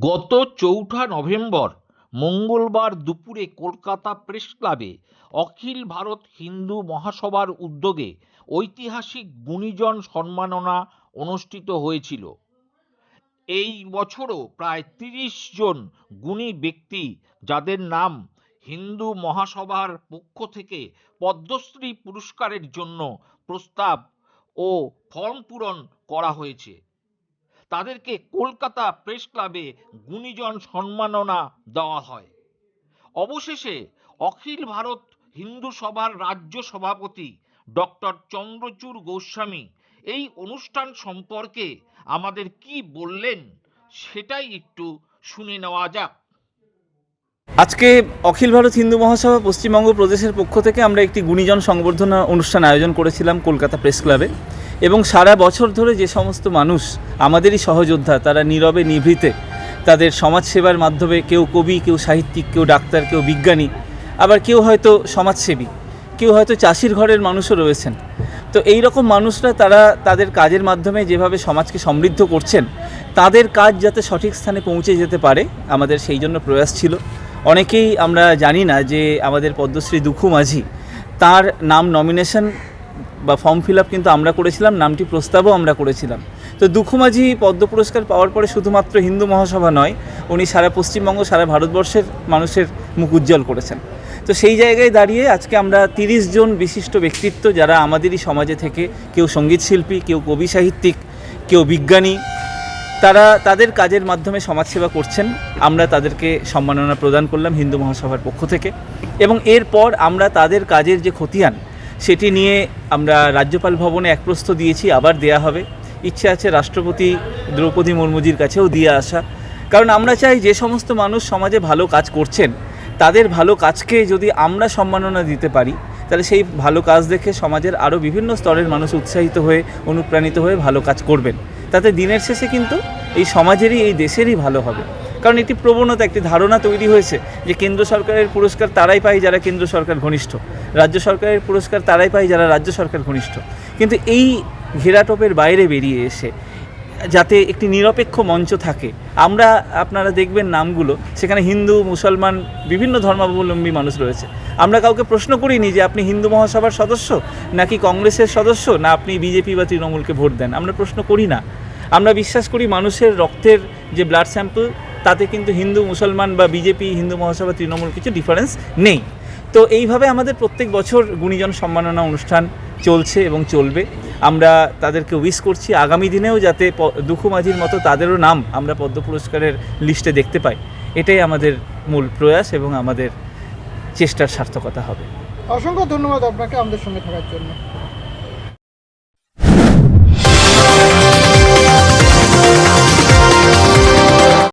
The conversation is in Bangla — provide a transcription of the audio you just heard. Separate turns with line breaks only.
গত চৌঠা নভেম্বর, মঙ্গলবার দুপুরে কলকাতা প্রেস ক্লাবে অখিল ভারত হিন্দু মহাসভার উদ্যোগে ঐতিহাসিক গুণীজন সম্মাননা অনুষ্ঠিত হয়েছিল। এই বছরও প্রায় তিরিশ জন গুণী ব্যক্তি, যাদের নাম হিন্দু মহাসভার পক্ষ থেকে পদ্মশ্রী পুরস্কারের জন্য প্রস্তাব ও ফর্ম পূরণ করা হয়েছে। তাদেরকে কলকাতা প্রেস ক্লাবে গুণীজন সম্মাননা দেওয়া হয়। অবশেষে অখিল ভারত হিন্দু সভার রাজ্য সভাপতি ডক্টর চন্দ্রচূড় গোস্বামী এই অনুষ্ঠান সম্পর্কে আমাদের কি বললেন সেটাই একটু শুনে নেওয়া যাক।
আজকে অখিল ভারত হিন্দু মহাসভা পশ্চিমবঙ্গ প্রদেশের পক্ষ থেকে আমরা একটি গুণীজন সংবর্ধনা অনুষ্ঠান আয়োজন করেছিলাম কলকাতা প্রেস ক্লাবে। এবং সারা বছর ধরে যে সমস্ত মানুষ, আমাদেরই সহযোদ্ধা, তারা নীরবে নিভৃতে, তাদের সমাজসেবার মাধ্যমে কেউ কবি, কেউ সাহিত্যিক, কেউ ডাক্তার, কেউ বিজ্ঞানী, আবার কেউ হয়তো সমাজসেবী, কেউ হয়তো চাষির ঘরের মানুষও রয়েছেন। তো এই রকম মানুষরা তারা তাদের কাজের মাধ্যমে যেভাবে সমাজকে সমৃদ্ধ করছেন, তাদের কাজ যাতে সঠিক স্থানে পৌঁছে যেতে পারে, আমাদের সেই জন্য প্রয়াস ছিল। অনেকেই আমরা জানি না যে আমাদের পদ্মশ্রী দুখু মাঝি, তার নাম নমিনেশন বা ফর্ম ফিল আপ কিন্তু আমরা করেছিলাম, নামটি প্রস্তাবও আমরা করেছিলাম। তো দুখু মাঝি পদ্ম পুরস্কার পাওয়ার পরে শুধুমাত্র হিন্দু মহাসভা নয়, উনি সারা পশ্চিমবঙ্গ, সারা ভারতবর্ষের মানুষের মুখ উজ্জ্বল করেছেন। তো সেই জায়গায় দাঁড়িয়ে আজকে আমরা তিরিশ জন বিশিষ্ট ব্যক্তিত্ব যারা আমাদেরই সমাজে থেকে কেউ সংগীত শিল্পী, কেউ কবি সাহিত্যিক, কেউ বিজ্ঞানী, তারা তাদের কাজের মাধ্যমে সমাজসেবা করছেন। আমরা তাদেরকে সম্মাননা প্রদান করলাম হিন্দু মহাসভার পক্ষ থেকে। এবং এরপর আমরা তাদের কাজের যে খতিয়ান সেটি নিয়ে আমরা রাজ্যপাল ভবনে এক প্রস্থ দিয়েছি, আবার দেয়া হবে। ইচ্ছে আছে রাষ্ট্রপতি দ্রৌপদী মুর্মুজির কাছেও দিয়ে আসা। কারণ আমরা চাই যে সমস্ত মানুষ সমাজে ভালো কাজ করছেন, তাদের ভালো কাজকে যদি আমরা সম্মাননা দিতে পারি, তাহলে সেই ভালো কাজ দেখে সমাজের আরও বিভিন্ন স্তরের মানুষ উৎসাহিত হয়ে, অনুপ্রাণিত হয়ে ভালো কাজ করবেন। তাতে দিনের শেষে কিন্তু এই সমাজেরই, এই দেশেরই ভালো হবে। কারণ একটি প্রবণতা, একটি ধারণা তৈরি হয়েছে যে কেন্দ্র সরকারের পুরস্কার তারাই পায় যারা কেন্দ্র সরকার ঘনিষ্ঠ। রাজ্য সরকারের পুরস্কার তারাই পায় যারা রাজ্য সরকার ঘনিষ্ঠ। কিন্তু এই ঘেরাটোপের বাইরে বেরিয়ে এসে যাতে একটি নিরপেক্ষ মঞ্চ থাকে, আমরা আপনারা দেখবেন নামগুলো, সেখানে হিন্দু, মুসলমান, বিভিন্ন ধর্মাবলম্বী মানুষ রয়েছে। আমরা কাউকে প্রশ্ন করিনি যে আপনি হিন্দু মহাসভার সদস্য, নাকি কংগ্রেসের সদস্য, না আপনি বিজেপি বা তৃণমূলকে ভোট দেন। আমরা প্রশ্ন করি না। আমরা বিশ্বাস করি মানুষের রক্তের যে ব্লাড স্যাম্পল তাতে কিন্তু হিন্দু, মুসলমান বা বিজেপি, হিন্দু মহাসভা, তৃণমূল কিছু ডিফারেন্স নেই। তো এইভাবে আমাদের প্রত্যেক বছর গুণীজন সম্মাননা অনুষ্ঠান চলছে এবং চলবে। আমরা তাদেরকে উইশ করছি আগামী দিনেও যাতে দুখু মাঝির মতো তাদেরও নাম আমরা পদ্ম পুরস্কারের লিস্টে দেখতে পাই। এটাই আমাদের মূল প্রয়াস এবং আমাদের চেষ্টার সার্থকতা হবে।
অসংখ্য ধন্যবাদ আপনাকে আমাদের সঙ্গে থাকার জন্য।